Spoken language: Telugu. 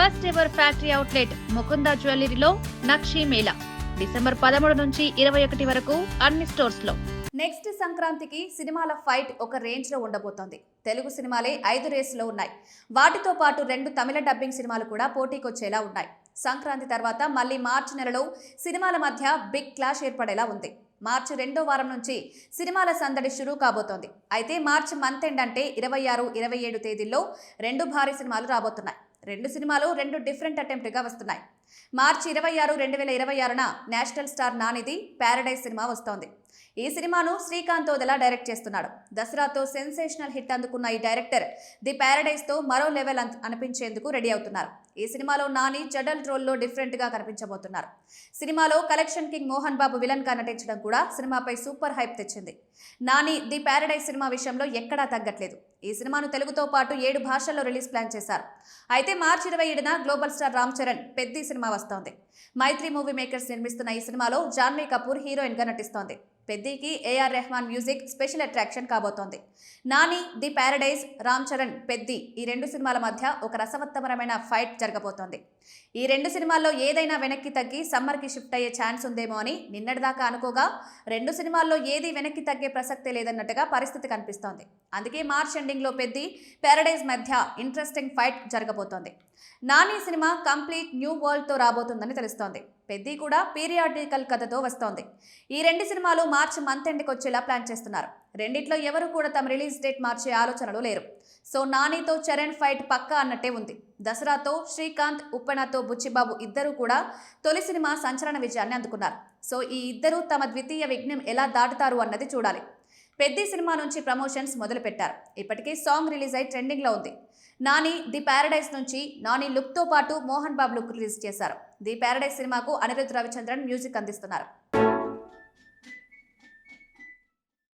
First ever factory outlet Mukunda జ్యువెలరీలో నక్షి మేళా. డిసెంబర్ పదమూడు నుంచి ఇరవై ఒకటి వరకు అన్ని స్టోర్స్లో నెక్స్ట్ సంక్రాంతికి సినిమాల ఫైట్ ఒక రేంజ్లో ఉండబోతోంది. తెలుగు సినిమాలే ఐదు రేసులో ఉన్నాయి. వాటితో పాటు రెండు తమిళ డబ్బింగ్ సినిమాలు కూడా పోటీకొచ్చేలా ఉన్నాయి. సంక్రాంతి తర్వాత మళ్ళీ మార్చి నెలలో సినిమాల మధ్య బిగ్ క్లాష్ ఏర్పడేలా ఉంది. మార్చి రెండో వారం నుంచి సినిమాల సందడి షురూ కాబోతోంది. అయితే మార్చి మంత్ ఎండ్ అంటే ఇరవై ఆరు ఇరవై ఏడు తేదీల్లో రెండు భారీ సినిమాలు రాబోతున్నాయి. రెండు సినిమాలు రెండు డిఫరెంట్ అటెంప్ట్గా వస్తున్నాయి. మార్చి ఇరవై ఆరు రెండు వేల ఇరవై ఆరున నేషనల్ స్టార్ నానిది ప్యారడైజ్ సినిమా వస్తోంది. ఈ సినిమాను శ్రీకాంత్ ఓదెలా డైరెక్ట్ చేస్తున్నాడు. దసరాతో సెన్సేషనల్ హిట్ అందుకున్న ఈ డైరెక్టర్ ది ప్యారడైజ్తో మరో లెవెల్ అనిపించేందుకు రెడీ అవుతున్నారు. ఈ సినిమాలో నాని జడల్ రోల్లో డిఫరెంట్గా కనిపించబోతున్నారు. సినిమాలో కలెక్షన్ కింగ్ మోహన్ బాబు విలన్గా నటించడం కూడా సినిమాపై సూపర్ హైప్ తెచ్చింది. నాని ది ప్యారడైజ్ సినిమా విషయంలో ఎక్కడా తగ్గట్లేదు. ఈ సినిమాను తెలుగుతో పాటు ఏడు భాషల్లో రిలీజ్ ప్లాన్ చేశారు. అయితే మార్చి ఇరవై ఏడున గ్లోబల్ స్టార్ రామ్ చరణ్ పెద్ద సినిమా వస్తోంది. మైత్రి మూవీ మేకర్స్ నిర్మిస్తున్న ఈ సినిమాలో జాన్వీ కపూర్ హీరోయిన్గా నటిస్తోంది. పెద్దికి A R Rahman music special attraction కాబోతోంది. నాని ది ప్యారడైజ్ రామ్ చరణ్ పెద్ది ఈ రెండు సినిమాల మధ్య ఒక రసవత్తమరమైన ఫైట్ జరగబోతోంది. ఈ రెండు సినిమాల్లో ఏదైనా వెనక్కి తగ్గి సమ్మర్కి షిఫ్ట్ అయ్యే ఛాన్స్ ఉందేమో అని నిన్నటిదాకా అనుకోగా రెండు సినిమాల్లో ఏది వెనక్కి తగ్గే ప్రసక్తే లేదన్నట్టుగా పరిస్థితి కనిపిస్తోంది. అందుకే మార్చ్ ఎండింగ్లో పెద్ది ప్యారడైజ్ మధ్య ఇంట్రెస్టింగ్ ఫైట్ జరగబోతోంది. నాని సినిమా కంప్లీట్ న్యూ వరల్డ్తో రాబోతుందని తెలుస్తోంది. పెద్ది కూడా పీరియాడికల్ కథతో వస్తోంది. ఈ రెండు సినిమాలు మార్చి మంత్ ఎండ్కి వచ్చేలా ప్లాన్ చేస్తున్నారు. రెండిట్లో ఎవరు కూడా తమ రిలీజ్ డేట్ మార్చే ఆలోచనలు లేరు. సో నానితో చరణ్ ఫైట్ పక్కా అన్నట్టే ఉంది. దసరాతో శ్రీకాంత్ ఉప్పెనతో బుచ్చిబాబు ఇద్దరు కూడా తొలి సినిమా సంచలన విజయాన్ని అందుకున్నారు. సో ఈ ఇద్దరు తమ ద్వితీయ విఘ్నం ఎలా దాటుతారు అన్నది చూడాలి. పెద్ద సినిమా నుంచి ప్రమోషన్స్ మొదలుపెట్టారు. ఇప్పటికే సాంగ్ రిలీజ్ అయి ట్రెండింగ్లో ఉంది. నాని ది ప్యారడైజ్ నుంచి నాని లుక్తో పాటు మోహన్ బాబు లుక్ రిలీజ్ చేశారు. ది ప్యారడైజ్ సినిమాకు అనిరుద్ రవిచంద్రన్ మ్యూజిక్ అందిస్తున్నారు.